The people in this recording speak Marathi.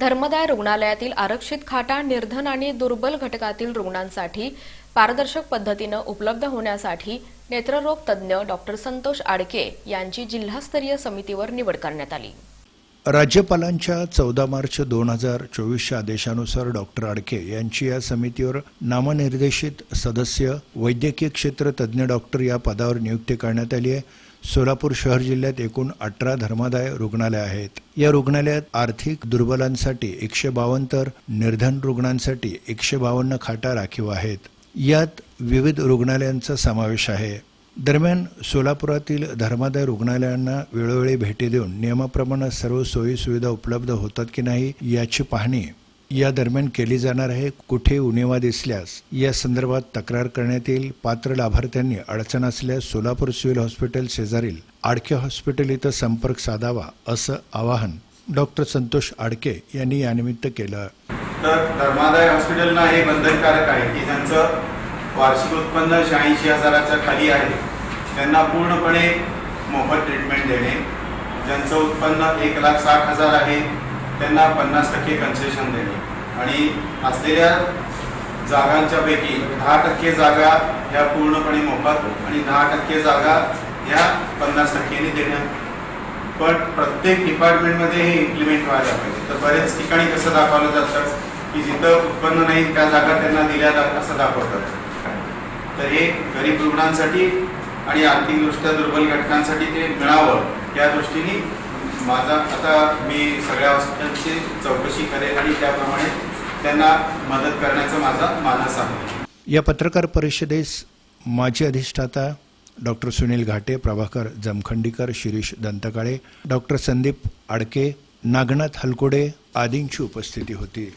धर्मदाय रुग्णालयातील आरक्षित खाटा निर्धन आणि दुर्बल घटकातील रुग्णांसाठी पारदर्शक पद्धतीनं उपलब्ध होण्यासाठी नेत्ररोग तज्ज्ञ डॉक्टर संतोष आडके यांची जिल्हास्तरीय समितीवर निवड करण्यात आली. राज्यपालांच्या चौदा मार्च दोन हजार चोवीसच्या आदेशानुसार डॉक्टर आडके यांची या समितीवर नामनिर्देशित सदस्य वैद्यकीय क्षेत्र तज्ज्ञ डॉक्टर या पदावर नियुक्ती करण्यात आली आहे. सोलापूर शहर जिल्ह्यात एकूण अठरा धर्मादाय रुग्णालय आहेत. या रुग्णालयात आर्थिक दुर्बलांसाठी एकशे बावन्न तर निर्धन रुग्णांसाठी एकशे बावन्न खाटा राखीव आहेत. यात विविध रुग्णालयांचा समावेश आहे. दरम्यान सोलापुरातील धर्मादाय रुग्णालयांना वेळोवेळी भेटी देऊन नियमाप्रमाणे सर्व सोयी सुविधा उपलब्ध होतात की नाही याची पाहणी या दरम्यान केली जाणार आहे. कुठे उणिवा दिसल्यास या संदर्भात तक्रार करण्यात येईल. पात्र लाभार्थ्यांनी अडचण असल्यास सोलापूर सिव्हिल हॉस्पिटल शेजारील आडके हॉस्पिटल इथं संपर्क साधावा असं आवाहन डॉक्टर संतोष आडके यांनी यानिमित्त केलं. तर धर्मादाय हॉस्पिटलना हे बंधनकारक आहे की ज्यांचं वार्षिक उत्पन्न शहाऐंशी हजाराच्या खाली आहे. त्यांना पूर्णपणे मोफत ट्रीटमेंट देणे. ज्यांचं उत्पन्न एक लाख साठ हजार आहे त्यांना पन्नास टक्के कन्सेशन देणे. आणि असलेल्या जागांच्यापैकी दहा टक्के जागा ह्या पूर्णपणे मोफत आणि दहा टक्के जागा ह्या पन्नास टक्क्यांनी देण्यात पण प्रत्येक डिपार्टमेंटमध्ये हे इम्प्लिमेंट व्हायला पाहिजे. तर बऱ्याच ठिकाणी कसं दाखवलं जातं की जिथं उत्पन्न नाही त्या जागा त्यांना दिल्या जात असं दाखवतात. तर हे गरीब रुग्णांसाठी आणि आर्थिकदृष्ट्या दुर्बल घटकांसाठी ते मिळावं या दृष्टीने माझा आता मी सगळ्या हॉस्पिटलची चौकशी करेन आणि त्याप्रमाणे त्यांना मदत करण्याचा माझा मानस आहे. या पत्रकार परिषदेस माजी अधिष्ठाता डॉक्टर सुनील घाटे प्रभाकर जमखंडीकर शिरीष दंतकाळे डॉक्टर संदीप आडके नागनाथ हलकोडे आदींची उपस्थिती होती.